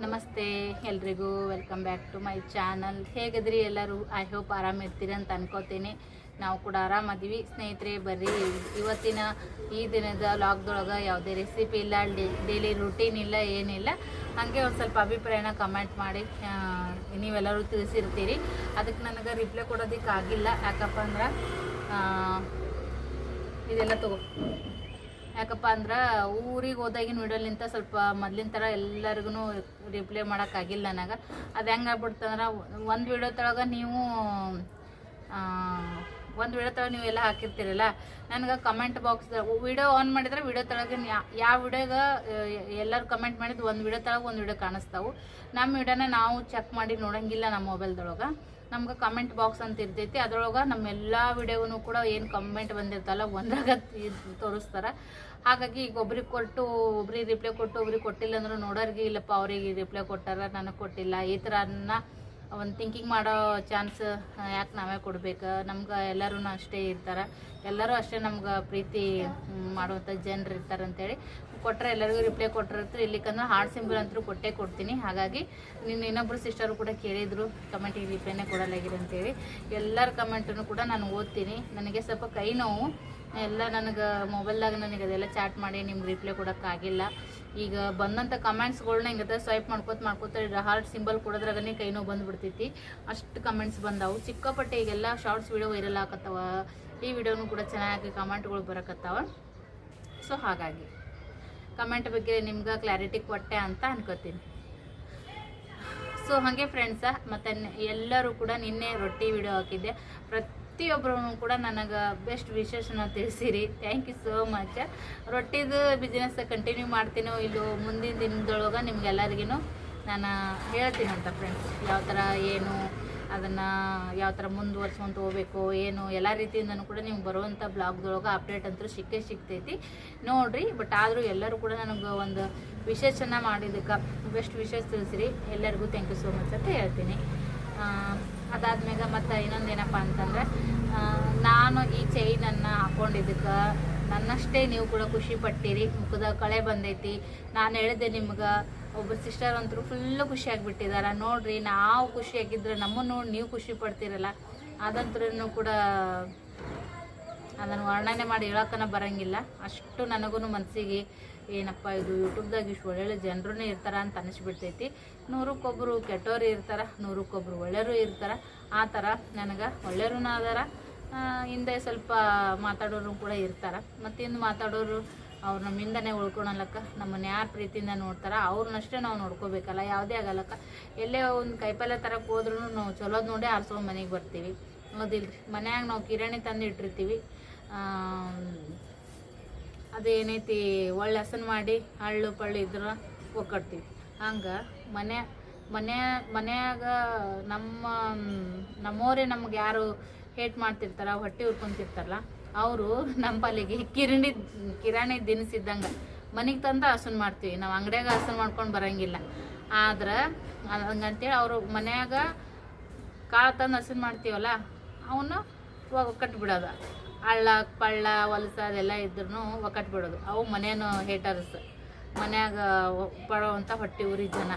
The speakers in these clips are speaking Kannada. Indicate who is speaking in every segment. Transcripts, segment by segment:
Speaker 1: ನಮಸ್ತೆ, ಎಲ್ರಿಗೂ welcome back to my channel. ಹೇಗಿದ್ರಿ ಎಲ್ಲರೂ? ಐ ಹೋಪ್ ಆರಾಮಿರ್ತೀರಿ ಅಂತ ಅನ್ಕೋತೀನಿ. ನಾವು ಕೂಡ ಆರಾಮದೀವಿ. ಸ್ನೇಹಿತರೆ, ಬರ್ರಿ. ಇವತ್ತಿನ ಈ ದಿನದ ಲಾಗ್ದೊಳಗೆ ಯಾವುದೇ ರೆಸಿಪಿ ಇಲ್ಲ ಡೈಲಿ ರೂಟೀನ್ ಇಲ್ಲ, ಏನಿಲ್ಲ. ಹಾಗೆ ಒಂದು ಸ್ವಲ್ಪ ಅಭಿಪ್ರಾಯನ ಕಮೆಂಟ್ ಮಾಡಿ ನೀವೆಲ್ಲರೂ ತಿಳಿಸಿರ್ತೀರಿ. ಅದಕ್ಕೆ ನನಗೆ ರಿಪ್ಲೈ ಕೊಡೋದಕ್ಕಾಗಿಲ್ಲ. ಯಾಕಪ್ಪ ಅಂದ್ರೆ ಇದೆಲ್ಲ ತಗೋ. ಯಾಕಪ್ಪ ಅಂದ್ರೆ ಊರಿಗೆ ಹೋದಾಗಿನ ವಿಡಿಯೋಲಿಂತ ಸ್ವಲ್ಪ ಮೊದ್ಲಿನ ಥರ ಎಲ್ಲರಿಗೂ ರಿಪ್ಲೈ ಮಾಡೋಕ್ಕಾಗಿಲ್ಲ ನನಗೆ. ಅದು ಹೆಂಗೆ ಆಗ್ಬಿಡ್ತಂದ್ರೆ ಒಂದು ವಿಡಿಯೋ ತಳಗ ನೀವು ಒಂದು ವಿಡಿಯೋ ತಳಗ ನೀವು ಎಲ್ಲ ಹಾಕಿರ್ತೀರಲ್ಲ, ನನಗೆ ಕಮೆಂಟ್ ಬಾಕ್ಸ್ ವಿಡಿಯೋ ಆನ್ ಮಾಡಿದ್ರೆ ವಿಡಿಯೋ ತಳಗ ಯಾವ ವಿಡಿಯೋಗ ಎಲ್ಲರೂ ಕಮೆಂಟ್ ಮಾಡಿದ್ದು ಒಂದು ವಿಡಿಯೋ ತಳಗ ಒಂದು ವಿಡಿಯೋ ಕಾಣಿಸ್ತಾವೆ. ನಮ್ಮ ವಿಡಿಯೋನ ನಾವು ಚೆಕ್ ಮಾಡಿ ನೋಡೋಂಗಿಲ್ಲ ನಮ್ಮ ಮೊಬೈಲ್ದೊಳಗೆ ನಮ್ಗೆ ಕಮೆಂಟ್ ಬಾಕ್ಸ್ ಅಂತ ಇರ್ತೈತಿ. ಅದ್ರೊಳಗೆ ನಮ್ಮ ಎಲ್ಲ ವಿಡಿಯೋನು ಕೂಡ ಏನು ಕಮೆಂಟ್ ಬಂದಿರ್ತಲ್ಲ, ಒಂದ್ರಾಗ ತೋರಿಸ್ತಾರೆ. ಹಾಗಾಗಿ ಈಗ ಒಬ್ರಿಗೆ ಕೊಟ್ಟು, ಒಬ್ರಿಗೆ ರಿಪ್ಲೈ ಕೊಟ್ಟು, ಒಬ್ರಿಗೆ ಕೊಟ್ಟಿಲ್ಲ ಅಂದ್ರೆ ನೋಡೋರಿಗೆ ಇಲ್ಲಪ್ಪ, ಅವ್ರಿಗೆ ರಿಪ್ಲೈ ಕೊಟ್ಟಾರ, ನನಗೆ ಕೊಟ್ಟಿಲ್ಲ. ಈ ಥರನ ಒಂದು ಥಿಂಕಿಂಗ್ ಮಾಡೋ ಚಾನ್ಸ್ ಯಾಕೆ ನಾವೇ ಕೊಡ್ಬೇಕು? ನಮ್ಗೆ ಎಲ್ಲರೂ ಅಷ್ಟೇ ಇರ್ತಾರೆ. ಎಲ್ಲರೂ ಅಷ್ಟೇ ನಮ್ಗೆ ಪ್ರೀತಿ ಮಾಡುವಂಥ ಜನರು ಇರ್ತಾರೆ ಅಂತೇಳಿ. ಕೊಟ್ಟರೆ ಎಲ್ಲರಿಗೂ ರಿಪ್ಲೈ ಕೊಟ್ಟಿರ್ತಾರೆ ಇಲ್ಲಿಕಂದ್ರೆ ಹಾರ್ಟ್ ಸಿಂಬಲ್ ಅಂತೂ ಕೊಟ್ಟೇ ಕೊಡ್ತೀನಿ. ಹಾಗಾಗಿ ನಿನ್ನ ಇನ್ನೊಬ್ಬರು ಸಿಸ್ಟರು ಕೂಡ ಕೇಳಿದರು ಕಮೆಂಟಿಗೆ ರಿಪ್ಲೈನೇ ಕೊಡಲಾಗಿದೆ ಅಂತೇಳಿ. ಎಲ್ಲರ ಕಮೆಂಟನ್ನು ಕೂಡ ನಾನು ಓದ್ತೀನಿ. ನನಗೆ ಸ್ವಲ್ಪ ಕೈ ನೋವು. ಎಲ್ಲ ನನಗೆ ಮೊಬೈಲ್ದಾಗ ನನಗೆ ಅದೆಲ್ಲ ಚಾಟ್ ಮಾಡಿ ನಿಮ್ಗೆ ರಿಪ್ಲೈ ಕೊಡೋಕ್ಕಾಗಿಲ್ಲ ಈಗ ಬಂದಂಥ ಕಮೆಂಟ್ಸ್ಗಳ್ನ ಹಿಂಗದ ಸ್ವೈಪ್ ಮಾಡ್ಕೋತ ಮಾಡ್ಕೋತ ಹಾರ್ಟ್ ಸಿಂಬಲ್ ಕೊಡೋದ್ರಾಗನೇ ಕೈ ನೋವು ಬಂದ್ಬಿಡ್ತೈತಿ. ಅಷ್ಟು ಕಮೆಂಟ್ಸ್ ಬಂದಾವು. ಸಿಕ್ಕಾಪಟ್ಟೆ ಈಗೆಲ್ಲ ಶಾರ್ಟ್ಸ್ ವಿಡಿಯೋ ವೈರಲ್ ಆಗತ್ತವ ಈ ವಿಡಿಯೋನು ಕೂಡ ಚೆನ್ನಾಗಿ ಕಮೆಂಟ್ಗಳು ಬರಕತ್ತಾವ. ಸೊ ಹಾಗಾಗಿ ಕಮೆಂಟ್ ಬಗ್ಗೆ ನಿಮ್ಗೆ ಕ್ಲಾರಿಟಿ ಕೊಟ್ಟೆ ಅಂತ ಅನ್ಕೋತೀನಿ. ಸೊ ಹಾಗೆ ಫ್ರೆಂಡ್ಸ ಮತ್ತು ಎಲ್ಲರೂ ಕೂಡ ನಿನ್ನೆ ರೊಟ್ಟಿ ವಿಡಿಯೋ ಹಾಕಿದ್ದೆ. ಪ್ರತಿಯೊಬ್ಬರೂ ಕೂಡ ನನಗೆ ಬೆಸ್ಟ್ ವಿಶೇಷನ ತಿಳಿಸಿರಿ. ಥ್ಯಾಂಕ್ ಯು ಸೋ ಮಚ್ ರೊಟ್ಟಿದು ಬಿಸ್ನೆಸ್ ಕಂಟಿನ್ಯೂ ಮಾಡ್ತೀನೋ ಇಲ್ಲೋ ಮುಂದಿನ ದಿನದೊಳಗೆ ನಿಮ್ಗೆಲ್ಲರಿಗೂ ನಾನು ಹೇಳ್ತೀನಿ ಅಂತ ಫ್ರೆಂಡ್ಸ್ ಯಾವ ಥರ ಏನು, ಅದನ್ನು ಯಾವ ಥರ ಮುಂದುವರ್ಸ್ಕೊಂತ ಹೋಗ್ಬೇಕು, ಏನು, ಎಲ್ಲ ರೀತಿಯಿಂದನೂ ಕೂಡ ನಿಮ್ಗೆ ಬರುವಂಥ ಬ್ಲಾಗ್ದೊಳಗೆ ಅಪ್ಡೇಟ್ ಅಂತೂ ಸಿಕ್ಕೇ ಸಿಗ್ತೈತಿ. ನೋಡಿರಿ ಬಟ್ ಆದರೂ ಎಲ್ಲರೂ ಕೂಡ ನನಗೆ ಒಂದು ವಿಶೇಷನ ಮಾಡಿದ್ದಕ್ಕೆ ಬೆಸ್ಟ್ ವಿಶೇಷ ತಿಳಿಸಿರಿ. ಎಲ್ಲರಿಗೂ ಥ್ಯಾಂಕ್ ಯು ಸೋ ಮಚ್ ಅಂತ ಹೇಳ್ತೀನಿ. ಅದಾದ್ಮ್ಯಾಗ ಮತ್ತು ಇನ್ನೊಂದೇನಪ್ಪ ಅಂತಂದ್ರೆ ನಾನು ಈ ಚೈನನ್ನು ಹಾಕೊಂಡಿದ್ದಕ್ಕೆ, ನನ್ನಷ್ಟೇ ನೀವು ಕೂಡ ಖುಷಿ ಪಟ್ಟಿರಿ, ಮುಖದ ಕಳೆ ಬಂದೈತಿ. ನಾನು ಹೇಳಿದೆ ನಿಮ್ಗೆ, ಒಬ್ಬ ಸಿಸ್ಟರ್ ಅಂತೂ ಫುಲ್ಲು ಖುಷಿಯಾಗಿಬಿಟ್ಟಿದ್ದಾರೆ ನೋಡ್ರಿ, ನಾವು ಖುಷಿಯಾಗಿದ್ರೆ ನಮ್ಮನ್ನು ನೋಡಿ ನೀವು ಖುಷಿ ಪಡ್ತೀರಲ್ಲ. ಅದಂತ್ರೂ ಕೂಡ ಅದನ್ನು ವರ್ಣನೆ ಮಾಡಿ ಹೇಳೋಕ್ಕನ ಬರಂಗಿಲ್ಲ. ಅಷ್ಟು ನನಗೂ ಮನಸ್ಸಿಗೆ ಏನಪ್ಪ ಇದು ಯೂಟ್ಯೂಬ್ದಾಗ ಇಷ್ಟು ಒಳ್ಳೊಳ್ಳೆ ಜನರೂ ಇರ್ತಾರ ಅಂತ ಅನಿಸ್ಬಿಡ್ತೈತಿ. ನೂರಕ್ಕೊಬ್ಬರು ಕೆಟ್ಟೋರು ಇರ್ತಾರೆ ನೂರಕ್ಕೊಬ್ಬರು ಒಳ್ಳೆಯರು ಇರ್ತಾರೆ. ಆ ಥರ ನನಗೆ ಒಳ್ಳೆಯರೂ ಅದಾರ. ಹಿಂದೆ ಸ್ವಲ್ಪ ಮಾತಾಡೋರು ಕೂಡ ಇರ್ತಾರೆ. ಮತ್ತಿಂದು ಮಾತಾಡೋರು ಅವ್ರು ನಮ್ಮಿಂದನೇ ಉಳ್ಕೊಳಲ್ಲಕ್ಕ. ನಮ್ಮನ್ನು ಯಾರು ಪ್ರೀತಿಯಿಂದ ನೋಡ್ತಾರ, ಅವ್ರನ್ನಷ್ಟೇ ನಾವು ನೋಡ್ಕೋಬೇಕಲ್ಲ, ಯಾವುದೇ ಆಗಲ್ಲಕ್ಕ. ಎಲ್ಲೇ ಒಂದು ಕೈಪಲ್ಯ ತರಕ್ಕೆ ಹೋದ್ರೂ ನಾವು ಚಲೋದು ನೋಡೇ ಆರಿಸ್ಕೊಂಡು ಮನೆಗೆ ಬರ್ತೀವಿ. ಹೌದಿಲ್ರಿ? ಮನ್ಯಾಗ ನಾವು ಕಿರಾಣಿ ತಂದು ಇಟ್ಟಿರ್ತೀವಿ. ಅದೇನೈತಿ, ಒಳ್ಳೆ ಹಸನ್ ಮಾಡಿ ಹಳ್ಳು ಪಳ್ಳು ಇದ್ರೆ ಒಕ್ಕಡ್ತೀವಿ ಹಂಗೆ ಮನೆ ಮನೆ, ಮನ್ಯಾಗ ನಮ್ಮ, ನಮ್ಮೋರೇ ನಮ್ಗೆ ಯಾರು ಹೇಟ್ ಮಾಡ್ತಿರ್ತಾರ, ಹೊಟ್ಟೆ ಉರ್ಕೊಂತಿರ್ತಾರಲ್ಲ, ಅವರು ನಮ್ಮ ಪಾಲಿಗೆ ಕಿರಣಿ, ಕಿರಾಣಿ ದಿನಸಿದ್ದಂಗೆ ಮನೆಗೆ ತಂದು ಹಸನ್ ಮಾಡ್ತೀವಿ. ನಾವು ಅಂಗಡಿಯಾಗ ಹಸನ್ ಮಾಡ್ಕೊಂಡು ಬರಂಗಿಲ್ಲ. ಆದ್ರೆ, ಹಂಗಂತೇಳಿ ಅವರು ಮನ್ಯಾಗ ಕಾಳು ತಂದು ಹಸನ್ ಮಾಡ್ತೀವಲ್ಲ, ಅವನ್ನ ಹೋಗಿ ಬಿಡೋದು ಹಳ್ಳ, ಪಳ್ಳ, ಹೊಲಸ ಅದೆಲ್ಲ ಇದ್ರೂ ಬಿಡೋದು. ಅವು ಮನೇನು ಹೇಟರ್ಸ್. ಮನ್ಯಾಗ ಪಡೋವಂಥ ಹೊಟ್ಟೆ ಉರಿ ಜನ.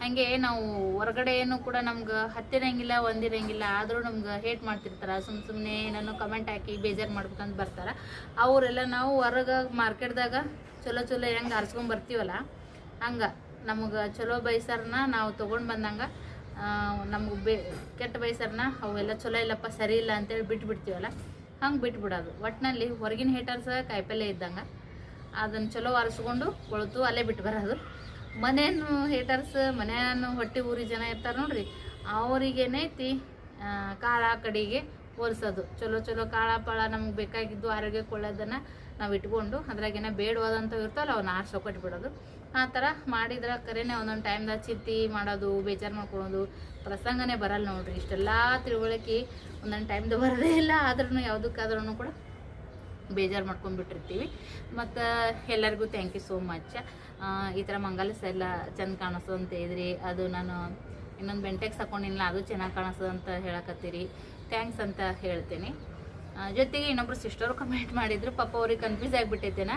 Speaker 1: ಹಂಗೆ ನಾವು ಹೊರಗಡೆ ಏನು ಕೂಡ ನಮ್ಗೆ ಹತ್ತಿರಂಗಿಲ್ಲ ಒಂದಿರಂಗಿಲ್ಲ ಆದರೂ ನಮ್ಗೆ ಹೇಟ್ ಮಾಡ್ತಿರ್ತಾರೆ. ಸುಮ್ಮ ಸುಮ್ಮನೆ ಏನನ್ನು ಕಮೆಂಟ್ ಹಾಕಿ ಬೇಜಾರು ಮಾಡ್ಬೇಕಂತ ಬರ್ತಾರೆ. ಅವರೆಲ್ಲ ನಾವು ಹೊರಗೆ ಮಾರ್ಕೆಟ್ದಾಗ ಚಲೋ ಚಲೋ ಹೆಂಗೆ ಹರ್ಸ್ಕೊಂಡ್ ಬರ್ತೀವಲ್ಲ, ಹಂಗೆ ನಮಗೆ ಚಲೋ ಬೈಸರ್ನ ನಾವು ತೊಗೊಂಡು ಬಂದಂಗೆ ನಮ್ಗೆ ಬೇ, ಕೆಟ್ಟ ಬೈಸರ್ನ ಅವೆಲ್ಲ ಚಲೋ ಇಲ್ಲಪ್ಪ, ಸರಿ ಇಲ್ಲ ಅಂತೇಳಿ ಬಿಟ್ಬಿಡ್ತೀವಲ್ಲ. ಹಂಗೆ ಬಿಟ್ಬಿಡೋದು. ಒಟ್ಟಿನಲ್ಲಿ ಹೊರಗಿನ ಹೇಟರ್ಸ್ ಕಾಯಿಪಲ್ಲೆ ಇದ್ದಂಗೆ. ಅದನ್ನು ಚಲೋ ಒರೆಸ್ಕೊಂಡು ಕೊಳ್ತು ಅಲ್ಲೇ ಬಿಟ್ಟು ಬರೋದು ಮನೇನು ಹೇಟರ್ಸ್ ಮನೆಯನ್ನು ಹೊಟ್ಟೆ ಊರಿ ಜನ ಇರ್ತಾರೆ ನೋಡ್ರಿ ಅವರಿಗೇನೈತಿ ಕಾಳ ಕಡೆಗೆ ಒರೆಸೋದು. ಚಲೋ ಚಲೋ ಕಾಳ ಪಾಳ ನಮ್ಗೆ ಬೇಕಾಗಿದ್ದು ಆರೋಗ್ಯಕ್ಕೆ ಒಳ್ಳೆಯದನ್ನು ನಾವು ಇಟ್ಕೊಂಡು ಅದ್ರಾಗೇನ ಬೇಡವಾದಂಥವು ಇರ್ತಾವಲ್ಲ ಅವನ್ನ ಆರ್ಸಿ ಬಿಡೋದು ಆ ಥರ ಮಾಡಿದ್ರೆ ಕರೆನೇ ಒಂದೊಂದು ಟೈಮ್ದಾಗ ಚಿತ್ತಿ ಮಾಡೋದು, ಬೇಜಾರು ಮಾಡ್ಕೊಳೋದು ಪ್ರಸಂಗನೇ ಬರಲ್ಲ ನೋಡ್ರಿ. ಇಷ್ಟೆಲ್ಲ ತಿಳುವಳಿಕೆ ಒಂದೊಂದು ಟೈಮ್ದು ಬರೋದೇ ಇಲ್ಲ. ಆದ್ರೂ ಯಾವುದಕ್ಕಾದ್ರೂ ಕೂಡ ಬೇಜಾರು ಮಾಡ್ಕೊಂಡ್ಬಿಟ್ಟಿರ್ತೀವಿ. ಮತ್ತು ಎಲ್ಲರಿಗೂ ಥ್ಯಾಂಕ್ ಯು ಸೋ ಮಚ್ ಈ ಥರ ಮಂಗಲ್ಸ್ ಎಲ್ಲ ಚೆಂದ ಕಾಣಿಸೋ ಅಂತ ಇದ್ರಿ ಅದು ನಾನು ಇನ್ನೊಂದು ಬೆಂಟೆಕ್ಸ್ ಹಾಕೊಂಡಿಲ್ಲ ಅದು ಚೆನ್ನಾಗಿ ಕಾಣಿಸ್ತದೆ ಅಂತ ಹೇಳಕತ್ತೀರಿ. ಥ್ಯಾಂಕ್ಸ್ ಅಂತ ಹೇಳ್ತೀನಿ. ಜೊತೆಗೆ ಇನ್ನೊಬ್ರು ಸಿಸ್ಟರು ಕಮೆಂಟ್ ಮಾಡಿದ್ರು, ಪಾಪ ಅವ್ರಿಗೆ ಕನ್ಫ್ಯೂಸ್ ಆಗಿಬಿಟ್ಟೈತೇನ.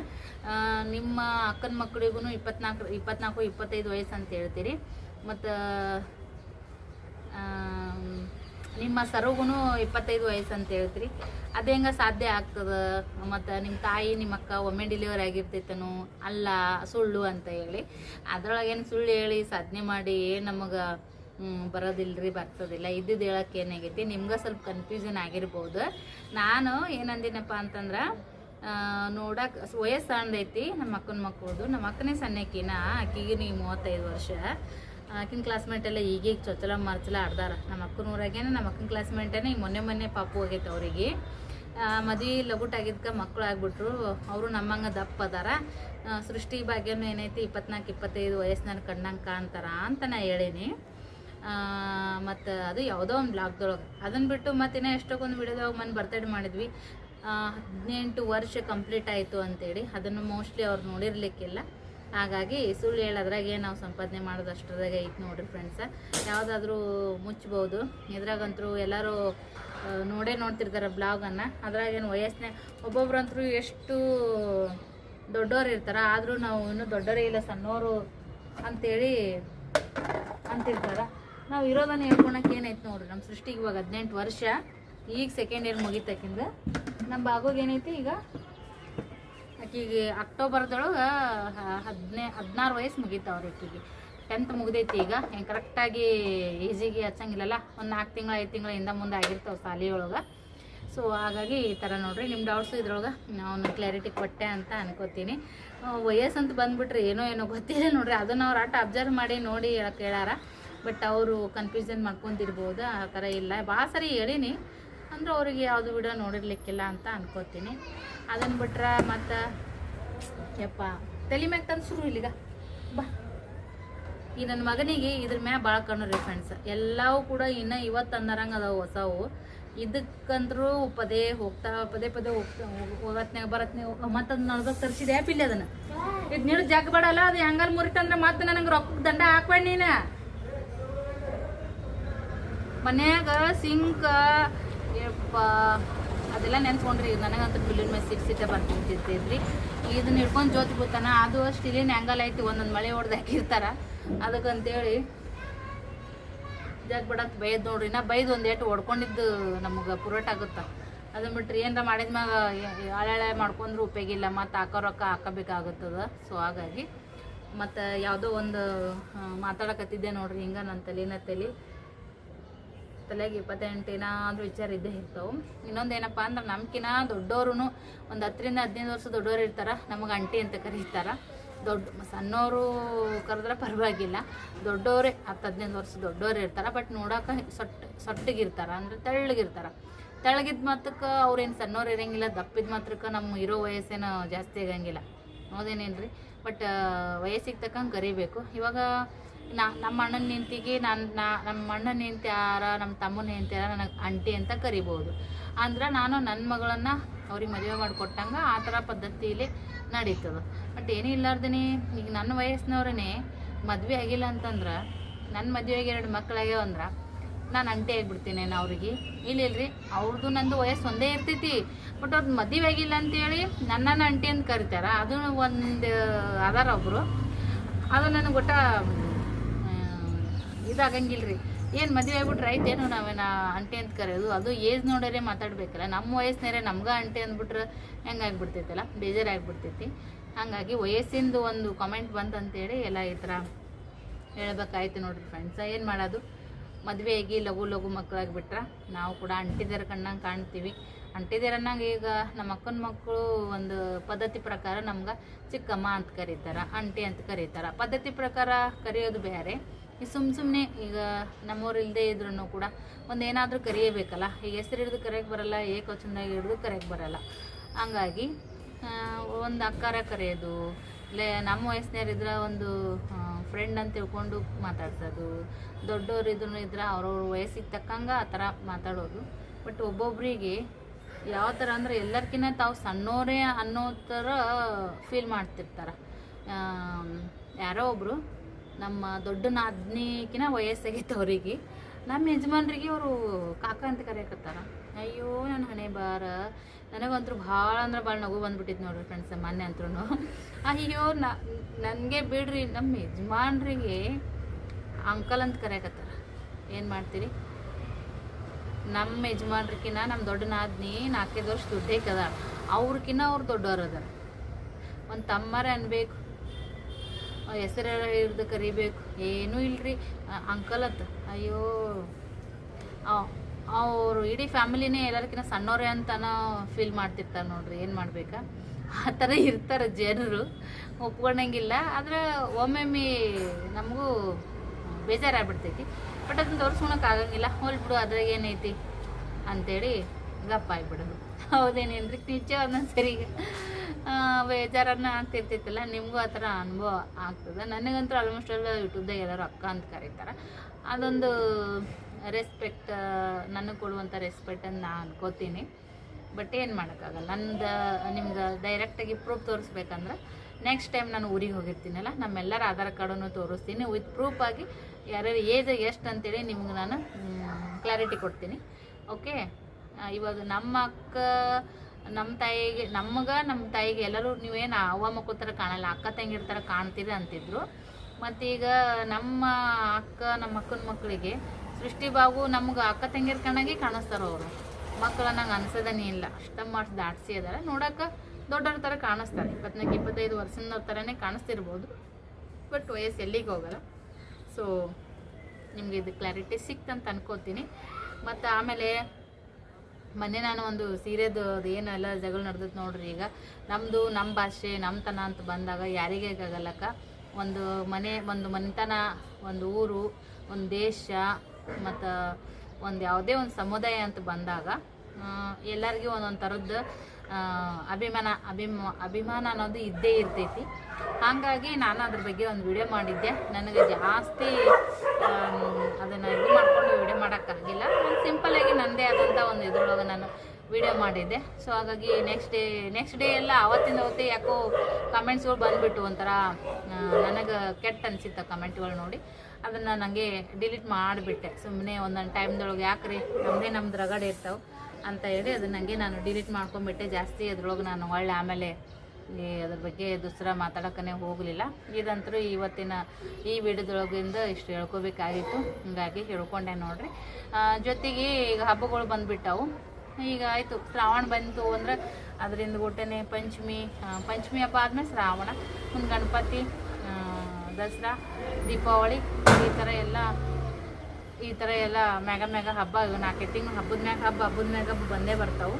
Speaker 1: ನಿಮ್ಮ ಅಕ್ಕನ ಮಕ್ಕಳಿಗೂ ಇಪ್ಪತ್ನಾಲ್ಕು ಇಪ್ಪತ್ನಾಲ್ಕು, ಇಪ್ಪತ್ತೈದು ವಯಸ್ಸು ಅಂತ ಹೇಳ್ತೀರಿ. ಮತ್ತು ನಿಮ್ಮ ಸರುಗೂ ಇಪ್ಪತ್ತೈದು ವಯಸ್ಸು ಅಂತ ಹೇಳ್ತೀರಿ. ಅದು ಹೆಂಗೆ ಸಾಧ್ಯ ಆಗ್ತದೆ? ಮತ್ತು ನಿಮ್ಮ ತಾಯಿ, ನಿಮ್ಮ ಅಕ್ಕ ಒಮ್ಮೆ ಡೆಲಿವರಿ ಆಗಿರ್ತೈತನು? ಅಲ್ಲ, ಸುಳ್ಳು ಅಂತ ಹೇಳಿ. ಅದರೊಳಗೇನು ಸುಳ್ಳು ಹೇಳಿ ಸಾಧನೆ ಮಾಡಿ ನಮಗೆ ಬರೋದಿಲ್ರಿ, ಬರ್ತದಿಲ್ಲ. ಇದ್ದಿದ್ದು ಹೇಳಕ್ಕೆ ಏನಾಗೈತಿ, ನಿಮ್ಗೆ ಸ್ವಲ್ಪ ಕನ್ಫ್ಯೂಷನ್ ಆಗಿರ್ಬೋದು. ನಾನು ಏನಂದಿನಪ್ಪ ಅಂತಂದ್ರೆ ನೋಡಕ್ಕೆ ವಯಸ್ಸು ಸಣ್ಣದೈತಿ ನಮ್ಮ ಅಕ್ಕನ ಮಕ್ಕಳದು ನಮ್ಮ ಅಕ್ಕನೇ ಸಣ್ಣಕ್ಕಿನ ಆಕಿಗೆ ನೀವು ಮೂವತ್ತೈದು ವರ್ಷ. ಆಕಿನ ಕ್ಲಾಸ್ಮೇಟ್ ಎಲ್ಲ ಈಗೀಗ ಚೊಚ್ಚಲ ಮರ್ಚಲ ಆಡ್ದಾರ. ನಮ್ಮ ಅಕ್ಕನ ಊರಾಗೇನೆ ನಮ್ಮ ಅಕ್ಕನ ಕ್ಲಾಸ್ಮೇಟೇನೆ ಈಗ ಮೊನ್ನೆ ಮೊನ್ನೆ ಪಾಪು ಹೋಗೈತೆ ಅವರಿಗೆ. ಮದುವೆ ಲಗುಟಾಗಿದ್ದಕ್ಕೆ ಮಕ್ಕಳು ಆಗ್ಬಿಟ್ರು. ಅವರು ನಮ್ಮಂಗೆ ದಪ್ಪ ಅದಾರ. ಸೃಷ್ಟಿ ಭಾಗ್ಯನೂ ಏನೈತಿ ಇಪ್ಪತ್ನಾಲ್ಕು ಇಪ್ಪತ್ತೈದು ವಯಸ್ಸಿನ ಕಣ್ಣಂಗೆ ಕಾಣ್ತಾರ ಅಂತ ನಾ ಹೇಳೀನಿ. ಮತ್ತು ಅದು ಯಾವುದೋ ಒಂದು ಬ್ಲಾಗ್ದೊಳಗೆ ಅದನ್ನು ಬಿಟ್ಟು ಮತ್ತೆ ಇನ್ನೂ ಎಷ್ಟೊಂದು ವಿಡಿಯೋದಾಗ ಮನ್ ಬರ್ತಡೇ ಮಾಡಿದ್ವಿ. ಹದಿನೆಂಟು ವರ್ಷ ಕಂಪ್ಲೀಟ್ ಆಯಿತು ಅಂತೇಳಿ. ಅದನ್ನು ಮೋಸ್ಟ್ಲಿ ಅವ್ರು ನೋಡಿರ್ಲಿಕ್ಕಿಲ್ಲ. ಹಾಗಾಗಿ ಸುಳ್ಳು ಹೇಳೋದ್ರಾಗೆ ನಾವು ಸಂಪಾದನೆ ಮಾಡೋದು ಅಷ್ಟರದಾಗ ಐತೆ ನೋಡ್ರಿ ಫ್ರೆಂಡ್ಸ ಯಾವುದಾದ್ರೂ ಮುಚ್ಬೋದು. ಇದ್ರಾಗಂತರೂ ಎಲ್ಲರೂ ನೋಡೇ ನೋಡ್ತಿರ್ತಾರೆ ಬ್ಲಾಗನ್ನು ಅದ್ರಾಗೇನು ವಯಸ್ಸಿನ ಒಬ್ಬೊಬ್ರಂತರೂ ಎಷ್ಟು ದೊಡ್ಡವ್ರು ಇರ್ತಾರ. ಆದರೂ ನಾವು ಇನ್ನೂ ದೊಡ್ಡವರೇ ಇಲ್ಲ ಸಣ್ಣವರು ಅಂತೇಳಿ ಅಂತಿರ್ತಾರ. ನಾವು ಇರೋದನ್ನ ಹೇಳ್ಕೊಳಕ್ಕೆ ಏನೈತೆ ನೋಡ್ರಿ? ನಮ್ಮ ಸೃಷ್ಟಿಗೆ ಇವಾಗ ಹದಿನೆಂಟು ವರ್ಷ. ಈಗ ಸೆಕೆಂಡ್ ಇಯರ್ ಮುಗಿತಕ್ಕಿಂದ. ನಮ್ಮ ಬಾಗೋಗೆ ಏನೈತಿ ಈಗ? ಆಕಿಗೆ ಅಕ್ಟೋಬರ್ದೊಳಗೆ ಹದಿನೇ, ಹದಿನಾರು ವಯಸ್ಸು ಮುಗಿತಾವ್ರಿ ಆಕಿಗೆ. ಟೆಂತ್ ಮುಗ್ದೈತಿ ಈಗ. ಹೆಂಗೆ ಕರೆಕ್ಟಾಗಿ ಈಜಿಗೆ ಹಚ್ಚಂಗಿಲ್ಲಲ್ಲ? ಒಂದು ನಾಲ್ಕು ತಿಂಗಳು, ಐದು ತಿಂಗಳ ಹಿಂದೆ ಮುಂದೆ ಆಗಿರ್ತಾವೆ ಶಾಲೆಯೊಳಗೆ. ಸೊ ಹಾಗಾಗಿ ಈ ಥರ ನೋಡ್ರಿ. ನಿಮ್ಮ ಡೌಟ್ಸು ಇದ್ರೊಳಗೆ ನಾನು ಕ್ಲಾರಿಟಿ ಕೊಟ್ಟೆ ಅಂತ ಅನ್ಕೋತೀನಿ. ವಯಸ್ಸಂತ ಬಂದ್ಬಿಟ್ರೆ ಏನೋ ಏನೋ ಗೊತ್ತಿಲ್ಲ ನೋಡ್ರಿ. ಅದನ್ನು ಅವ್ರು ಆಟ ಅಬ್ಸರ್ವ್ ಮಾಡಿ ನೋಡಿ ಹೇಳಕ್ಕೆ ಹೇಳಾರ ಬಟ್ ಅವರು ಕನ್ಫ್ಯೂಷನ್ ಮಾಡ್ಕೊಂತಿರ್ಬೋದು ಆ ಥರ ಇಲ್ಲ. ಭಾಳ ಸರಿ ಹೇಳೀನಿ. ಅಂದ್ರೆ ಅವ್ರಿಗೆ ಯಾವುದು ವಿಡಿಯೋ ನೋಡಿರ್ಲಿಕ್ಕಿಲ್ಲ ಅಂತ ಅನ್ಕೋತೀನಿ. ಅದನ್ನು ಬಿಟ್ರೆ ಮತ್ತು, ಯಪ್ಪ, ತಲೆ ಮ್ಯಾಗ ತಂದು ಶುರು ಇಲ್ಲಿಗ. ಬಾ. ಈ ನನ್ನ ಮಗನಿಗೆ ಇದ್ರ ಮ್ಯಾಗ ಭಾಳ ಕಣ್ಣು ಫ್ರೆಂಡ್ಸ್ ಎಲ್ಲವೂ ಕೂಡ ಇನ್ನು ಇವತ್ತು ಅನ್ನರಂಗೆ ಅದಾವೆ ಹೊಸವು. ಇದಕ್ಕಂದ್ರೂ ಪದೇ ಹೋಗ್ತಾ, ಪದೇ ಪದೇ ಹೋಗ್ತಾ, ಹೋಗತ್ನ್ಯಾಗ ಬರತ್ನ್ಯಾಗ ಅದನ್ನ ನನಗೆ ತರಿಸಿದೆ ಪಿಲ್ಲಿ ಅದನ್ನು? ಇದು ನೀಡು ಜಾಗ ಬೇಡಲ್ಲ ಅದು ಹೆಂಗಲ್ಲಿ ಮುರಿತಂದ್ರೆ ಮತ್ತೆ ನನಗೆ ರೊಕ್ಕಕ್ಕೆ ದಂಡ ಹಾಕ್ಬೇಡ ನೀನು. ಮನ್ಯಾಗ ಸಿಂಕ್ ಅದೆಲ್ಲ ನೆನ್ಸ್ಕೊಂಡ್ರಿ ನನಗಂತೂ ಬಿಲ್ಲಿನ ಮೇಲೆ ಸಿಕ್ ಸಿಟ್ಟೆ ಬರ್ತಿರ್ತೈತ್ರಿ ಇದನ್ನ ಹಿಡ್ಕೊಂಡು ಜೋತಿ ಬಿಡ್ತಾನ. ಅದು ಸ್ಟೀಲಿನ ಆ್ಯಂಗಲ್ ಐತಿ, ಒಂದೊಂದು ಮಳೆ ಹೊಡೆದು ಹಾಕಿರ್ತಾರ. ಅದಕ್ಕಂತೇಳಿ ಜಾಗ ಬಿಡಕ್ಕೆ ಬೈದ್ ನೋಡ್ರಿ. ನಾ ಬೈದು ಒಂದು ಏಟು ಹೊಡ್ಕೊಂಡಿದ್ದು ನಮಗೆ ಪುರೋಟ ಆಗುತ್ತೆ. ಅದನ್ನ ಬಿಟ್ರೆ ಏನಾರ ಮಾಡಿದ್ಮ್ಯಾಗ ಹಳೆ ಮಾಡ್ಕೊಂಡ್ರು ಉಪಯೋಗ ಇಲ್ಲ. ಮತ್ತು ಹಾಕೋ ರೊಕ್ಕ ಹಾಕಬೇಕಾಗುತ್ತದ. ಸೊ ಹಾಗಾಗಿ ಮತ್ತು ಯಾವುದೋ ಒಂದು ಮಾತಾಡಕತ್ತಿದ್ದೆ ನೋಡ್ರಿ ಹಿಂಗೆ ನನ್ನ ತಲೆನ ತಲೆ. ತಲೆಗೆ ಇಪ್ಪತ್ತೆಂಟು ಏನಾದರೂ ವಿಚಾರ ಇದ್ದೇ ಇರ್ತಾವೆ. ಇನ್ನೊಂದು ಏನಪ್ಪ ಅಂದ್ರೆ ನಮ್ಕಿನ ದೊಡ್ಡವ್ರು ಒಂದು ಹತ್ತರಿಂದ ಹದಿನೈದು ವರ್ಷ ದೊಡ್ಡೋರು ಇರ್ತಾರೆ, ನಮಗೆ ಅಂಟಿ ಅಂತ ಕರೀತಾರ. ದೊಡ್ಡ ಸಣ್ಣವರು ಕರೆದ್ರೆ ಪರವಾಗಿಲ್ಲ ದೊಡ್ಡವರೇ ಹತ್ತು ಹದಿನೈದು ವರ್ಷ ದೊಡ್ಡವ್ರು ಇರ್ತಾರೆ ಬಟ್ ನೋಡೋಕೆ ಸೊಟ್ಟ ಸೊಟ್ಟಿಗಿರ್ತಾರೆ, ಅಂದರೆ ತೆಳ್ಳಗಿರ್ತಾರೆ. ತೆಳಗಿದ ಮಾತ್ರಕ್ಕೆ ಅವ್ರೇನು ಸಣ್ಣವ್ರು ಇರಂಗಿಲ್ಲ, ದಪ್ಪಿದ ಮಾತ್ರಕ್ಕೆ ನಮ್ಮ ಇರೋ ವಯಸ್ಸೇನು ಜಾಸ್ತಿ ಆಗಂಗಿಲ್ಲ. ಹೌದೇನೇನ್ರಿ ಬಟ್ ವಯಸ್ಸಿಗೆ ತಕ್ಕಂಗೆ ಕರಿಬೇಕು. ಇವಾಗ ನಾ ನಮ್ಮ ಅಣ್ಣನ ನಿಂತಿಗೆ ನಾನು ನಾ ನಮ್ಮ ಅಣ್ಣನ ನಮ್ಮ ತಮ್ಮನ ನಿಂತ್ಯಾರ ನನಗೆ ಅಂಟಿ ಅಂತ ಕರಿಬೋದು. ಅಂದ್ರೆ ನಾನು ನನ್ನ ಮಗಳನ್ನು ಅವ್ರಿಗೆ ಮದುವೆ ಮಾಡಿಕೊಟ್ಟಂಗೆ ಆ ಥರ ಪದ್ಧತಿಯಲ್ಲಿ ನಡೀತದೆ. ಬಟ್ ಏನೂ ಇಲ್ಲಾರ್ದೇ ಈಗ ನನ್ನ ವಯಸ್ಸಿನವ್ರೇ ಮದುವೆ ಆಗಿಲ್ಲ ಅಂತಂದ್ರೆ ನನ್ನ ಮದುವೆಗೆ ಎರಡು ಮಕ್ಕಳಾಗ್ಯಾವ ಅಂದ್ರೆ, ನಾನು ಅಂಟಿ ಆಗಿಬಿಡ್ತೀನಿ ಅವ್ರಿಗೆ. ಇಲ್ಲ ಇಲ್ರಿ ಅವ್ರದ್ದು ನಂದು ವಯಸ್ಸು ಒಂದೇ ಇರ್ತೈತಿ. ಬಟ್ ಅವ್ರದ್ದು ಮದುವೆ ಆಗಿಲ್ಲ ಅಂತೇಳಿ ನನ್ನನ್ನು ಅಂಟಿ ಅಂತ ಕರಿತಾರೆ. ಅದು ಒಂದು ಅದಾರ ಒಬ್ಬರು ಅದು ನನಗೆ ಒಟ್ಟ ಇದಾಗಂಗಿಲ್ಲ ರೀ ಏನು ಮದುವೆ ಆಗ್ಬಿಟ್ರೆ ಐತೇನು ನಾವೇನ ಅಂಟೆ ಅಂತ ಕರೆಯೋದು? ಅದು ಏಜ್ ನೋಡೋರೆ ಮಾತಾಡ್ಬೇಕಲ್ಲ. ನಮ್ಮ ವಯಸ್ಸಿನೇ ನಮ್ಗೆ ಅಂಟೆ ಅಂದ್ಬಿಟ್ರೆ ಹೆಂಗಾಗ್ಬಿಡ್ತೈತಲ್ಲ ಬೇಜಾರಾಗ್ಬಿಡ್ತೈತಿ. ಹಾಗಾಗಿ ವಯಸ್ಸಿಂದು ಒಂದು ಕಾಮೆಂಟ್ ಬಂತಂತೇಳಿ ಎಲ್ಲ ಈ ಥರ ಹೇಳ್ಬೇಕಾಯ್ತು ನೋಡ್ರಿ ಫ್ರೆಂಡ್ಸ ಏನು ಮಾಡೋದು? ಮದುವೆ ಆಗಿ ಲಘು ಲಘು ಮಕ್ಕಳಾಗ್ಬಿಟ್ರೆ ನಾವು ಕೂಡ ಅಂಟಿದಾರ ಕಣ್ಣಂಗೆ ಕಾಣ್ತೀವಿ. ಅಂಟಿದಾರ ಅನ್ನಂಗೆ ಈಗ ನಮ್ಮ ಅಕ್ಕನ ಮಕ್ಕಳು ಒಂದು ಪದ್ಧತಿ ಪ್ರಕಾರ ನಮ್ಗೆ ಚಿಕ್ಕಮ್ಮ ಅಂತ ಕರೀತಾರ ಅಂಟಿ ಅಂತ ಕರೀತಾರ. ಪದ್ಧತಿ ಪ್ರಕಾರ ಕರೆಯೋದು ಬೇರೆ. ಈ ಸುಮ್ ಸುಮ್ಮನೆ ಈಗ ನಮ್ಮವ್ರು ಇಲ್ಲದೆ ಇದ್ರೂ ಕೂಡ ಒಂದು ಏನಾದರೂ ಕರಿಯಬೇಕಲ್ಲ? ಈಗ ಹೆಸರು ಹಿಡಿದು ಕರೆಯಕ್ಕೆ ಬರಲ್ಲ ಏಕವಚನದಾಗ ಹಿಡಿದು ಕರೆಯಕ್ಕೆ ಬರಲ್ಲ. ಹಂಗಾಗಿ ಒಂದು ಅಕ್ಕಾರ ಕರೆಯೋದು, ಇಲ್ಲ ನಮ್ಮ ವಯಸ್ಸಿನವ್ರಿದ್ರೆ ಒಂದು ಫ್ರೆಂಡ್ ಅಂತ ತಿಳ್ಕೊಂಡು ಮಾತಾಡ್ಸೋದು, ದೊಡ್ಡವ್ರು ಇದ್ರು ಇದ್ರೆ ಅವ್ರವ್ರ ವಯಸ್ಸಿಗೆ ತಕ್ಕಂಗೆ ಆ ಥರ ಮಾತಾಡೋದು. ಬಟ್ ಒಬ್ಬೊಬ್ಬರಿಗೆ ಯಾವ ಥರ ಅಂದರೆ ಎಲ್ಲರ್ಕಿನ್ನ ತಾವು ಸಣ್ಣವರೇ ಅನ್ನೋ ಥರ ಫೀಲ್ ಮಾಡ್ತಿರ್ತಾರೆ. ಯಾರೋ ಒಬ್ಬರು ನಮ್ಮ ದೊಡ್ಡ ನಾದ್ನಿಕಿನ ವಯಸ್ಸಾಗೈತೆ ಅವರಿಗೆ ನಮ್ಮ ಯಜಮಾನ್ರಿಗೆ ಅವರು ಕಾಕ ಅಂತ ಕರೆಯಕತ್ತಾರ. ಅಯ್ಯೋ ನನ್ನ ಹಣೆ ಬಾರ. ನನಗಂತೂ ಭಾಳ ಅಂದ್ರೆ ಭಾಳ ನಗು ಬಂದ್ಬಿಟ್ಟಿತ್ತು ನೋಡ್ರಿ ಫ್ರೆಂಡ್ಸ್ ಮೊನ್ನೆ ಅಂತೂ ಅಯ್ಯೋ ನನಗೆ ಬಿಡ್ರಿ ನಮ್ಮ ಯಜಮಾನ್ರಿಗೆ ಅಂಕಲ್ ಅಂತ ಕರೆಯಕತ್ತಾರ. ಏನು ಮಾಡ್ತೀರಿ? ನಮ್ಮ ಯಜಮಾನ್ರಿಕಿನ ನಮ್ಮ ದೊಡ್ಡ ನಾದ್ನಿ ನಾಲ್ಕೈದು ವರ್ಷ ದುಡ್ಡೇಕದ ಅವ್ರಕಿನ್ನ ಅವ್ರು ದೊಡ್ಡವ್ರು ಅದಾರ. ಒಂದು ತಮ್ಮರೇ ಅನ್ಬೇಕು. ಹೆಸರು ಇರ್ದು ಕರಿಬೇಕು. ಏನೂ ಇಲ್ರಿ. ಅಂಕಲ್ ಅಂತ ಅಯ್ಯೋ. ಅವರು ಇಡೀ ಫ್ಯಾಮಿಲಿನೇ ಎಲ್ಲರಿಗಿನ್ನ ಸಣ್ಣವ್ರೆ ಅಂತನೋ ಫೀಲ್ ಮಾಡ್ತಿರ್ತಾರೆ ನೋಡ್ರಿ. ಏನು ಮಾಡಬೇಕಾ? ಆ ಥರ ಇರ್ತಾರೆ ಜನರು. ಒಪ್ಕೊಂಡಂಗಿಲ್ಲ. ಆದ್ರೆ ಒಮ್ಮೊಮ್ಮೆ ನಮಗೂ ಬೇಜಾರಾಗ್ಬಿಡ್ತೈತಿ. ಬಟ್ ಅದನ್ನ ತೋರಿಸ್ಕೊಳಕ್ ಆಗಂಗಿಲ್ಲ ಹೊಲ್ಬಿಡು ಅದ್ರಾಗ ಏನೈತಿ? ಅಂತೇಳಿ ಗಪ್ಪ ಆಗ್ಬಿಡೋದು ಹೌದೇನೇನ್ರಿ ನಿಜ ಒಂದೊಂದು ಸರಿ. ಬೇಜಾರನ್ನ ಆಗ್ತಿರ್ತಿತ್ತಲ್ಲ, ನಿಮಗೂ ಆ ಥರ ಅನುಭವ ಆಗ್ತದೆ. ನನಗಂತೂ ಆಲ್ಮೋಸ್ಟ್ ಎಲ್ಲ ಯೂಟ್ಯೂಬ್ದಾಗ ಎಲ್ಲರೂ ಅಕ್ಕ ಅಂತ ಕರೀತಾರೆ. ಅದೊಂದು ರೆಸ್ಪೆಕ್ಟ್ ನನಗೆ ಕೊಡುವಂಥ ರೆಸ್ಪೆಕ್ಟ್ ಅಂತ ನಾನು ಅನ್ಕೋತೀನಿ. ಬಟ್ ಏನು ಮಾಡೋಕ್ಕಾಗಲ್ಲ. ನಂದು ನಿಮ್ಗೆ ಡೈರೆಕ್ಟಾಗಿ ಪ್ರೂಫ್ ತೋರಿಸ್ಬೇಕಂದ್ರೆ ನೆಕ್ಸ್ಟ್ ಟೈಮ್ ನಾನು ಊರಿಗೆ ಹೋಗಿರ್ತೀನಲ್ಲ, ನಮ್ಮೆಲ್ಲರ ಆಧಾರ್ ಕಾರ್ಡನ್ನು ತೋರಿಸ್ತೀನಿ. ವಿತ್ ಪ್ರೂಫ್ ಆಗಿ ಯಾರ್ಯಾರು ಏಜ್ ಎಷ್ಟು ಅಂತೇಳಿ ನಿಮ್ಗೆ ನಾನು ಕ್ಲಾರಿಟಿ ಕೊಡ್ತೀನಿ. ಓಕೆ ಇವಾಗ ನಮ್ಮ ಅಕ್ಕ ನಮ್ಮ ತಾಯಿಗೆ, ನಮಗೆ ನಮ್ಮ ತಾಯಿಗೆ ಎಲ್ಲರೂ ನೀವೇನು ಅವ್ವ ಮಕ್ಕಳ ಥರ ಕಾಣಲ್ಲ, ಅಕ್ಕ ತಂಗಿರ ಥರ ಕಾಣ್ತೀರಿ ಅಂತಿದ್ರು. ಮತ್ತೀಗ ನಮ್ಮ ಅಕ್ಕ, ನಮ್ಮ ಅಕ್ಕನ ಮಕ್ಕಳಿಗೆ ಸೃಷ್ಟಿ ಬಾಬು ನಮ್ಗೆ ಅಕ್ಕ ತಂಗಿರ ಕಣ್ಣಾಗೆ ಕಾಣಿಸ್ತಾರ ಅವರು. ಮಕ್ಕಳು ನಂಗೆ ಅನ್ಸೋದನೇ ಇಲ್ಲ. ಅಷ್ಟ ಮಾರ್ಕ್ಸ್ ದಾಟ್ಸಿ ಅದಾರ. ನೋಡೋಕೆ ದೊಡ್ಡವ್ರ ಥರ ಕಾಣಿಸ್ತಾರೆ. ಇಪ್ಪತ್ನಾಲ್ಕು ಇಪ್ಪತ್ತೈದು ವರ್ಷದವ್ರ ಥರನೇ ಕಾಣಿಸ್ತಿರ್ಬೋದು. ಬಟ್ ವಯಸ್ಸು ಎಲ್ಲಿಗೆ ಹೋಗಲ್ಲ. ಸೊ ನಿಮಗೆ ಇದು ಕ್ಲಾರಿಟಿ ಸಿಕ್ತಂತ ಅನ್ಕೋತೀನಿ. ಮತ್ತು ಆಮೇಲೆ ಮೊನ್ನೆ ನಾನು ಒಂದು ಸೀರೆದು ಅದು ಏನು ಎಲ್ಲ ಜಗಳ ನಡೆದೈತೆ ನೋಡ್ರಿ ಈಗ. ನಮ್ಮದು ನಮ್ಮ ಭಾಷೆ ನಮ್ಮತನ ಅಂತ ಬಂದಾಗ ಯಾರಿಗೆ ಆಗಲ್ಲಕ್ಕ? ಒಂದು ಮನೆ, ಒಂದು ಮನೆತನ, ಒಂದು ಊರು, ಒಂದು ದೇಶ, ಮತ್ತು ಒಂದು ಯಾವುದೇ ಒಂದು ಸಮುದಾಯ ಅಂತ ಬಂದಾಗ ಎಲ್ಲರಿಗೂ ಒಂದೊಂದು ಥರದ್ದು ಅಭಿಮಾನ, ಅಭಿಮ, ಅಭಿಮಾನ ಅನ್ನೋದು ಇದ್ದೇ ಇರ್ತೈತಿ. ಹಾಗಾಗಿ ನಾನು ಅದ್ರ ಬಗ್ಗೆ ಒಂದು ವಿಡಿಯೋ ಮಾಡಿದ್ದೆ. ನನಗೆ ಜಾಸ್ತಿ ಅದನ್ನು ಇದು ಮಾಡ್ಕೊಂಡು ವಿಡಿಯೋ ಮಾಡೋಕ್ಕಾಗಿಲ್ಲ. ಒಂದು ಸಿಂಪಲ್ಲಾಗಿ ನನ್ನದೇ ಆದಂಥ ಒಂದು ಇದ್ರೊಳಗೆ ನಾನು ವಿಡಿಯೋ ಮಾಡಿದ್ದೆ. ಸೊ ಹಾಗಾಗಿ ನೆಕ್ಸ್ಟ್ ಡೇ ನೆಕ್ಸ್ಟ್ ಡೇ ಎಲ್ಲ ಅವತ್ತಿಂದ ಅವತ್ತೇ ಯಾಕೋ ಕಮೆಂಟ್ಸ್ಗಳು ಬಂದುಬಿಟ್ಟು ಒಂಥರ ನನಗೆ ಕೆಟ್ಟ ಅನಿಸಿತ್ತು ಕಮೆಂಟ್ಗಳು ನೋಡಿ. ಅದನ್ನು ನನಗೆ ಡಿಲೀಟ್ ಮಾಡಿಬಿಟ್ಟೆ. ಸುಮ್ಮನೆ ಒಂದೊಂದು ಟೈಮ್ದೊಳಗೆ ಯಾಕ್ರಿ? ನಮ್ಮದೇ ನಮ್ದು ರಗಡೆ ಇರ್ತಾವೆ. ಅಂತ ಹೇಳಿ ಅದನ್ನ ನನಗೆ ನಾನು ಡಿಲೀಟ್ ಮಾಡ್ಕೊಂಡ್ಬಿಟ್ಟೆ. ಜಾಸ್ತಿ ಅದ್ರೊಳಗೆ ನಾನು ಒಳ್ಳೆ ಆಮೇಲೆ ಅದ್ರ ಬಗ್ಗೆ ದುಸ್ರ ಮಾತಾಡೋಕ್ಕನೇ ಹೋಗಲಿಲ್ಲ. ಇದಂತರೂ ಇವತ್ತಿನ ಈ ವಿಡಿಯೋದೊಳಗಿಂದ ಇಷ್ಟು ಹೇಳ್ಕೋಬೇಕಾಗಿತ್ತು. ಹೀಗಾಗಿ ಹೇಳ್ಕೊಂಡೆ ನೋಡ್ರಿ. ಜೊತೆಗೆ ಈಗ ಹಬ್ಬಗಳು ಬಂದ್ಬಿಟ್ಟವು. ಈಗ ಆಯಿತು, ಶ್ರಾವಣ ಬಂತು ಅಂದ್ರೆ ಅದರಿಂದ ಊಟನೇ ಪಂಚಮಿ. ಪಂಚಮಿ ಹಬ್ಬ ಆದಮೇಲೆ ಶ್ರಾವಣ ಒಂದು ಗಣಪತಿ ದಸರಾ, ದೀಪಾವಳಿ ಈ ಥರ ಎಲ್ಲ ಈ ಥರ ಎಲ್ಲ ಮ್ಯಾಗ ಮ್ಯಾಗ ಹಬ್ಬ ನಾಲ್ಕೈದು ತಿಂಗಳು ಹಬ್ಬದ ಮ್ಯಾಗ ಹಬ್ಬ, ಹಬ್ಬದ ಮ್ಯಾಗ ಹಬ್ಬ ಬಂದೇ ಬರ್ತಾವೆ.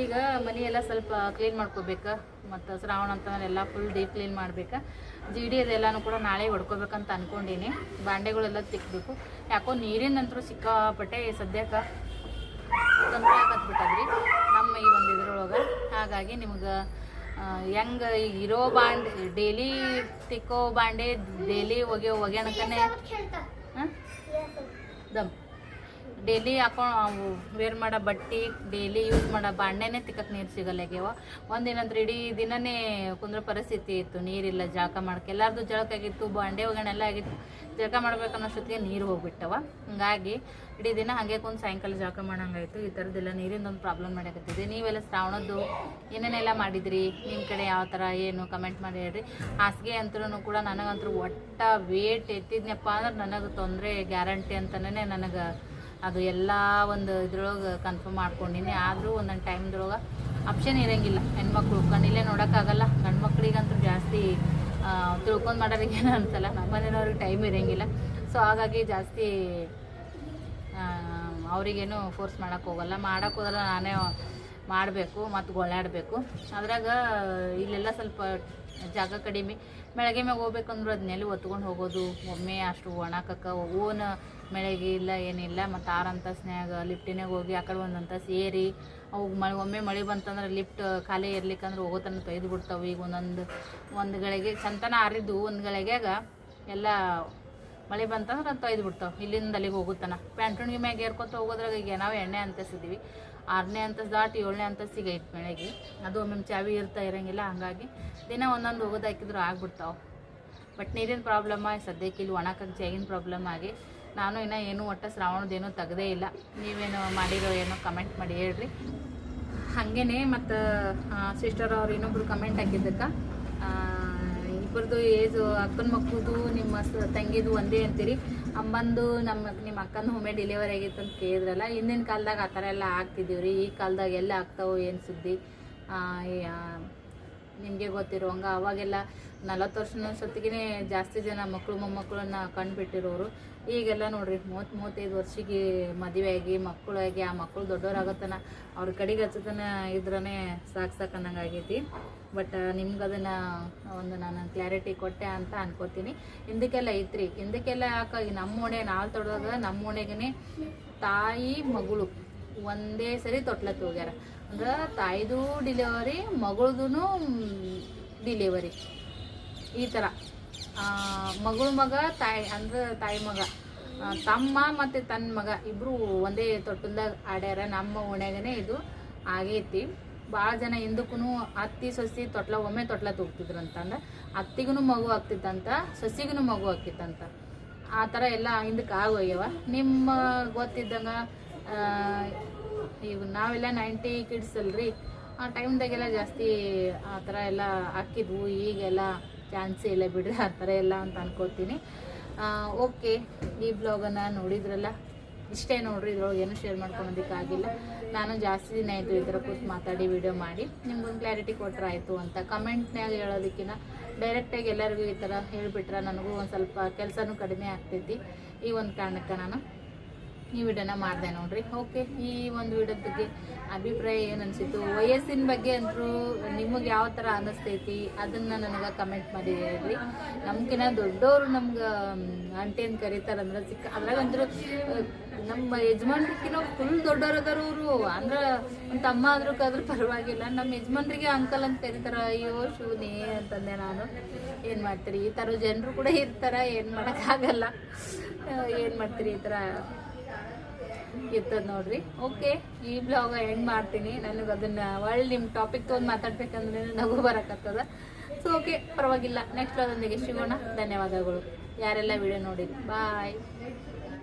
Speaker 1: ಈಗ ಮನೆಯೆಲ್ಲ ಸ್ವಲ್ಪ ಕ್ಲೀನ್ ಮಾಡ್ಕೋಬೇಕು. ಮತ್ತು ಶ್ರಾವಣ ಅಂತಂದ್ರೆ ಎಲ್ಲ ಫುಲ್ ಡೀಪ್ ಕ್ಲೀನ್ ಮಾಡ್ಬೇಕು. ಜಿಡಿ ಅದೆಲ್ಲನೂ ಕೂಡ ನಾಳೆ ಹೊಡ್ಕೋಬೇಕಂತ ಅಂದ್ಕೊಂಡೀನಿ ಬಾಂಡೆಗಳೆಲ್ಲ ತಿಕ್ಕಬೇಕು ಯಾಕೋ ನೀರಿನ ನಂತರ ಸಿಕ್ಕಾಪಟ್ಟೆ ಸದ್ಯಕ್ಕೆ ತೊಂದರೆ ಆಗತ್ಬಿಟ್ಟದ್ರಿ ನಮ್ಮ ಈ ಒಂದು ಇದ್ರೊಳಗೆ. ಹಾಗಾಗಿ ನಿಮ್ಗೆ ಹೆಂಗೆ ಇರೋ ಬಾಂಡ್ ಡೈಲಿ ತಿಕ್ಕೋ ಬಾಂಡೆ ಡೈಲಿ ಒಗೆ ಒಗ್ಯಾಣಕನೇ them ಡೈಲಿ ಹಾಕೊಂಡು ವೇರ್ ಮಾಡೋ ಬಟ್ಟೆ, ಡೈಲಿ ಯೂಸ್ ಮಾಡೋ ಬಾಂಡೆನೇ ತಿಕ್ಕಕ್ಕೆ ನೀರು ಸಿಗಲ್ಲ ಆಗ್ಯಾವ ಒಂದಿನಂತ್ರ ಇಡೀ ದಿನನೇ ಕುಂದ್ರ ಪರಿಸ್ಥಿತಿ ಇತ್ತು. ನೀರಿಲ್ಲ, ಜಳಕ ಮಾಡಕ್ಕೆ ಎಲ್ಲಾರ್ದು ಜಳಕ ಆಗಿತ್ತು, ಬಾಂಡೆ ಒಗ್ಗರಣೆಲ್ಲ ಆಗಿತ್ತು. ಜಳಕ ಮಾಡ್ಬೇಕನ್ನೋಷ್ಟೊತ್ತಿಗೆ ನೀರು ಹೋಗ್ಬಿಟ್ಟವ. ಹಂಗಾಗಿ ಇಡೀ ದಿನ ಹಾಗೆ ಕುಂದು ಸಾಯಂಕಾಲ ಜಳಕ ಮಾಡೋಂಗಾಯಿತು. ಈ ಥರದ್ದೆಲ್ಲ ನೀರಿಂದ ಒಂದು ಪ್ರಾಬ್ಲಮ್ ಮಾಡಕತ್ತಿದೆ ನೀವೆಲ್ಲ ಶ್ರಾವಣದ್ದು ಏನೇನೆಲ್ಲ ಮಾಡಿದ್ರಿ? ನಿಮ್ಮ ಕಡೆ ಯಾವ ಥರ ಏನು ಕಮೆಂಟ್ ಮಾಡಿ ಹೇಳ್ರಿ. ಹಾಸಿಗೆ ಅಂತರೂ ಕೂಡ ನನಗಂತೂ ಒಟ್ಟ ವೇಟ್ ಎತ್ತಿದ್ನಪ್ಪ ಅಂದ್ರೆ ನನಗೆ ತೊಂದರೆ, ಗ್ಯಾರಂಟಿ ಅಂತಲೇ ನನಗೆ ಅದು ಎಲ್ಲ ಒಂದು ಇದ್ರೊಳಗೆ ಕನ್ಫರ್ಮ್ ಮಾಡ್ಕೊಂಡಿನಿ. ಆದರೂ ಒಂದೊಂದು ಟೈಮ್ದೊಳಗೆ ಆಪ್ಷನ್ ಇರೋಂಗಿಲ್ಲ. ಹೆಣ್ಮಕ್ಳು ಕಣ್ಣಿಲ್ಲೇ ನೋಡೋಕ್ಕಾಗಲ್ಲ ಗಂಡು ಮಕ್ಳಿಗಂತೂ ಜಾಸ್ತಿ ತಿಳ್ಕೊಂಡು ಮಾಡೋರಿಗೆ ಏನೋ ಅನ್ಸಲ್ಲ. ನಮ್ಮ ಮನೆಯವ್ರಿಗೆ ಟೈಮ್ ಇರೋಂಗಿಲ್ಲ. ಸೊ ಹಾಗಾಗಿ ಜಾಸ್ತಿ ಅವರಿಗೇನು ಫೋರ್ಸ್ ಮಾಡೋಕ್ಕೆ ಹೋಗಲ್ಲ. ಮಾಡೋಕ್ಕೆ ಹೋದ್ರೆ ನಾನೇ ಮಾಡಬೇಕು ಮತ್ತು ಗೊಳ್ಳಾಡಬೇಕು ಅದ್ರಾಗ ಇಲ್ಲೆಲ್ಲ ಸ್ವಲ್ಪ ಜಾಗ ಕಡಿಮೆ. ಬೆಳಗ್ಗೆ ಮ್ಯಾಗ ಹೋಗ್ಬೇಕಂದ್ರೆ ಅದನ್ನೆಲ್ಲಿ ಒತ್ಕೊಂಡು ಹೋಗೋದು. ಒಮ್ಮೆ ಅಷ್ಟು ಒಣಕಕ್ಕೆ, ಓನ್ ಬೆಳಗ್ಗೆ ಇಲ್ಲ, ಏನಿಲ್ಲ, ಮತ್ತು ಆರು ಅಂತಸ್ನ್ಯಾಗ ಲಿಫ್ಟಿನಾಗ ಹೋಗಿ ಆ ಕಡೆ ಒಂದು ಅಂತಸ್ ಏರಿ, ಅವು ಮಳೆ, ಒಮ್ಮೆ ಮಳೆ ಬಂತಂದ್ರೆ ಲಿಫ್ಟ್ ಖಾಲಿ ಇರ್ಲಿಕ್ಕಂದ್ರೆ ಹೋಗೋ ತನಕ ತೊಯ್ದು ಬಿಡ್ತಾವೆ ಈಗ ಒಂದೊಂದು, ಒಂದು ಗಳಿಗೆ, ಚಂತನ ಆರಿದ್ದು ಒಂದು ಗಳಿಗೆಗ ಎಲ್ಲ ಮಳೆ ಬಂತಂದ್ರೆ ಅದು ಬಿಡ್ತಾವೆ, ಇಲ್ಲಿಂದ ಅಲ್ಲಿಗೆ ಹೋಗುತ್ತಾನ ಪ್ಯಾಂಟುಣಿಗೆ ಮ್ಯಾಗ ಏರ್ಕೊತ ಹೋಗೋದ್ರಾಗ ಈಗ ನಾವು ಎಣ್ಣೆ ಅಂತಸಿದ್ದೀವಿ ಆರನೇ ಅಂತಸ್ ದಾಟಿ ಏಳನೇ ಅಂತಸ್ಸಿಗೆ ಐತೆ ಮಳೆಗೆ ಅದು ಒಮ್ಮೊಮ್ಮೆ ಚಾವಿ ಇರ್ತಾ ಇರೋಂಗಿಲ್ಲ, ಹಂಗಾಗಿ ದಿನ ಒಂದೊಂದು ಹೋಗೋದಾಕಿದ್ರು ಆಗ್ಬಿಡ್ತಾವೆ. ಬಟ್ ನೀರಿನ ಪ್ರಾಬ್ಲಮ್ಮ ಸದ್ಯಕ್ಕೆ ಇಲ್ಲಿ ಒಣಕಕ್ಕೆ ಜಾಗಿನ ಪ್ರಾಬ್ಲಮ್ ಆಗಿ ನಾನು ಇನ್ನೂ ಏನು ಒಟ್ಟು ಶ್ರಾವಣದೇನು ತೆಗ್ದೇ ಇಲ್ಲ. ನೀವೇನು ಮಾಡಿರೋ ಏನೋ ಕಮೆಂಟ್ ಮಾಡಿ ಹೇಳ್ರಿ. ಹಾಗೇನೆ ಮತ್ತು ಸಿಸ್ಟರ್ ಅವ್ರು ಇನ್ನೊಬ್ರು ಕಮೆಂಟ್ ಹಾಕಿದ್ದಕ್ಕೆ ಇಬ್ಬರದು ಏಜು ಅಕ್ಕನ ಮಕ್ಕಳದು ನಿಮ್ಮ ತಂಗಿದು ಒಂದೇ ಅಂತೀರಿ. ಅಮ್ಮಂದು ನಮ್ಮ, ನಿಮ್ಮ ಅಕ್ಕನ ಒಮ್ಮೆ ಡೆಲಿವರಿ ಆಗಿತ್ತು ಅಂತ ಕೇಳಿದ್ರಲ್ಲ, ಹಿಂದಿನ ಕಾಲದಾಗ ಆ ಥರ ಎಲ್ಲ ಆಗ್ತಿದ್ದೀವಿ ರೀ ಈ ಕಾಲದಾಗ ಎಲ್ಲ ಆಗ್ತಾವೋ ಏನು ಸುದ್ದಿ? ನಿಮಗೆ ಗೊತ್ತಿರುವಂಗೆ, ಅವಾಗೆಲ್ಲ ನಲವತ್ತು ವರ್ಷನ ಸೊತ್ತಿಗೆ ಜಾಸ್ತಿ ಜನ ಮಕ್ಕಳು ಮೊಮ್ಮಕ್ಕಳನ್ನ ಕಂಡುಬಿಟ್ಟಿರೋರು. ಈಗೆಲ್ಲ ನೋಡ್ರಿ, ಮೂವತ್ತು ಮೂವತ್ತೈದು ವರ್ಷಕ್ಕೆ ಮದುವೆಯಾಗಿ, ಮಕ್ಕಳಾಗಿ, ಆ ಮಕ್ಕಳು ದೊಡ್ಡವರಾಗತ್ತನ ಅವ್ರ ಕಡೆಗೆ ಹಚ್ಚತನ ಇದ್ರೇ ಸಾಕು ಬಟ್ ನಿಮ್ಗೆ ಅದನ್ನು ಒಂದು ನಾನು ಕ್ಲಾರಿಟಿ ಕೊಟ್ಟೆ ಅಂತ ಅನ್ಕೋತೀನಿ. ಹಿಂದಕ್ಕೆಲ್ಲ ಐತ್ರಿ, ಹಿಂದಕ್ಕೆಲ್ಲ ಯಾಕೆ ನಮ್ಮ ಓಣೆ ನಾಲ್ ತೊಡೋದಾಗ ನಮ್ಮ ಓಣೆಗೇ ತಾಯಿ ಮಗಳು ಒಂದೇ ಸರಿ ತೊಟ್ಲಕ್ಕೆ ಹೋಗ್ಯಾರ. ಅಂದ್ರೆ ತಾಯಿದು ಡಿಲಿವರಿ ಮಗಳದೂ ಡಿಲಿವರಿ ಈ ಥರ ಮಗಳ ಮಗ, ತಾಯಿ, ಅಂದ್ರೆ ತಾಯಿ ಮಗ. ತಮ್ಮ ಮತ್ತು ತನ್ನ ಮಗ ಇಬ್ಬರು ಒಂದೇ ತೊಟ್ಟಲ್ದಾಗ ಆಡ್ಯಾರ ನಮ್ಮ ಓಣ್ಯಾಗನೇ ಇದು ಆಗೈತಿ. ಭಾಳ ಜನ ಹಿಂದಕ್ಕೂ ಅತ್ತಿ ಸಸಿ ತೊಟ್ಲ, ಒಮ್ಮೆ ತೊಟ್ಲ ತೂಗ್ತಿದ್ರಂತಂದ್ರೆ ಅತ್ತಿಗೂ ಮಗು ಆಗ್ತಿತ್ತಂತ ಸೊಸಿಗೂ ಮಗು ಆಗ್ತಿತ್ತಂತ. ಆ ಥರ ಎಲ್ಲ ಹಿಂದಕ್ಕೆ ಆಗೋಗ್ಯವ. ನಿಮ್ಮ ಗೊತ್ತಿದ್ದಂಗೆ ಈಗ ನಾವೆಲ್ಲ ನೈಂಟಿ ಕಿಡ್ಸ್ ಅಲ್ರಿ. ಆ ಟೈಮ್ದಾಗೆಲ್ಲ ಜಾಸ್ತಿ ಆ ಥರ ಎಲ್ಲ ಹಾಕಿದ್ವು. ಈಗೆಲ್ಲ ಚಾನ್ಸೇ ಎಲ್ಲ ಬಿಡ್ರಿ ಆ ಥರ ಎಲ್ಲ ಅಂತ ಅನ್ಕೋತೀನಿ. ಓಕೆ ಈ ಬ್ಲಾಗನ್ನು ನೋಡಿದ್ರಲ್ಲ? ಇಷ್ಟೇ ನೋಡ್ರಿ, ಇದ್ರೊಳಗೆ ಏನು ಶೇರ್ ಮಾಡ್ಕೊಳೋದಕ್ಕಾಗಿಲ್ಲ ನಾನು ಜಾಸ್ತಿ ದಿನ ಆಯಿತು ಈ ಕೂತು ಮಾತಾಡಿ ವಿಡಿಯೋ ಮಾಡಿ. ನಿಮ್ಗೊಂದು ಕ್ಲಾರಿಟಿ ಕೊಟ್ರೆ ಆಯಿತು ಅಂತ ಕಮೆಂಟ್ನ್ಯಾಗ ಹೇಳೋದಕ್ಕಿಂತ ಡೈರೆಕ್ಟಾಗಿ ಎಲ್ಲರಿಗೂ ಈ ಥರ ಹೇಳಿಬಿಟ್ರೆ ನನಗೂ ಒಂದು ಸ್ವಲ್ಪ ಕೆಲಸನೂ ಕಡಿಮೆ ಆಗ್ತೈತಿ ಈ ಒಂದು ಕಾರಣಕ್ಕೆ ನಾನು. ಈ ವಿಡಿಯೋನ ಮಾಡಿದೆ ನೋಡ್ರಿ. ಓಕೆ ಈ ಒಂದು ವಿಡಿಯೋದ ಬಗ್ಗೆ ಅಭಿಪ್ರಾಯ ಏನು ಅನಿಸಿತು ವಯಸ್ಸಿನ ಬಗ್ಗೆ ಅಂತೂ ನಿಮಗೆ ಯಾವ ಥರ ಅನ್ನಿಸ್ತೈತಿ ಅದನ್ನು ನನಗೆ ಕಮೆಂಟ್ ಮಾಡಿ ಹೇಳ್ರಿ. ನಮ್ಗಿನ ದೊಡ್ಡವರು ನಮ್ಗೆ ಆಂಟಿ ಅಂತ ಕರೀತಾರಂದ್ರೆ ಚಿಕ್ಕ ಅದ್ರಾಗಂದ್ರು ನಮ್ಮ ಯಜಮಾನ್ರಿಗಿನ ಫುಲ್ ದೊಡ್ಡವ್ರು ಅದಾರು ಅವರು. ಅಂದ್ರೆ ಒಂದು ತಮ್ಮ ಆದ್ರೂ ಕಾದ್ರೂ ಪರವಾಗಿಲ್ಲ. ನಮ್ಮ ಯಜಮಾನ್ರಿಗೆ ಅಂಕಲ್ ಅಂತ ಕರೀತಾರ, ಅಯ್ಯೋ ಶಿವನೇ ಅಂತಂದೆ ನಾನು. ಏನು ಮಾಡ್ತೀರಿ? ಈ ಥರ ಜನರು ಕೂಡ ಇರ್ತಾರ, ಏನು ಆಗಲ್ಲ ಏನು ಮಾಡ್ತೀರಿ ಈ ಥರ? ಇರ್ತದ ನೋಡ್ರಿ. ಓಕೆ ಈ ಬ್ಲಾಗ್ ಎಂಡ್ ಮಾಡ್ತೀನಿ. ನನಗೆ ಅದನ್ನ ಒಳ್ಳೆ ನಿಮ್ಮ ಟಾಪಿಕ್ ತೊಗೊಂಡು ಮಾತಾಡ್ಬೇಕಂದ್ರೆ ನಗು ಬರಕತ್ತದ. ಸೊ ಓಕೆ ಪರವಾಗಿಲ್ಲ. ನೆಕ್ಸ್ಟ್ ಅದೊಂದಿಗೆ ಸಿಗೋಣ. ಧನ್ಯವಾದಗಳು. ಯಾರೆಲ್ಲ ವಿಡಿಯೋ ನೋಡಿರಿ ಬಾಯ್